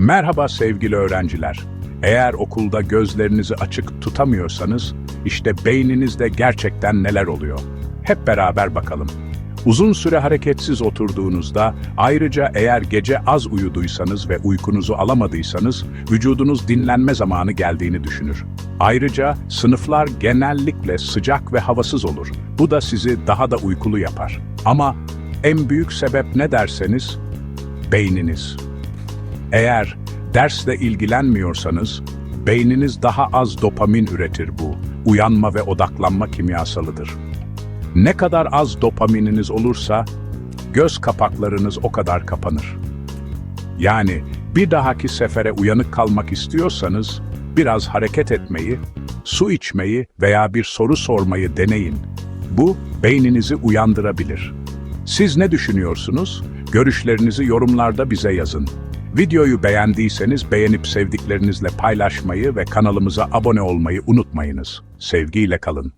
Merhaba sevgili öğrenciler. Eğer okulda gözlerinizi açık tutamıyorsanız, işte beyninizde gerçekten neler oluyor? Hep beraber bakalım. Uzun süre hareketsiz oturduğunuzda, ayrıca eğer gece az uyuduysanız ve uykunuzu alamadıysanız, vücudunuz dinlenme zamanı geldiğini düşünür. Ayrıca sınıflar genellikle sıcak ve havasız olur. Bu da sizi daha da uykulu yapar. Ama en büyük sebep ne derseniz, beyniniz. Eğer dersle ilgilenmiyorsanız, beyniniz daha az dopamin üretir bu. Uyanma ve odaklanma kimyasalıdır. Ne kadar az dopamininiz olursa, göz kapaklarınız o kadar kapanır. Yani bir dahaki sefere uyanık kalmak istiyorsanız, biraz hareket etmeyi, su içmeyi veya bir soru sormayı deneyin. Bu, beyninizi uyandırabilir. Siz ne düşünüyorsunuz? Görüşlerinizi yorumlarda bize yazın. Videoyu beğendiyseniz beğenip sevdiklerinizle paylaşmayı ve kanalımıza abone olmayı unutmayınız. Sevgiyle kalın.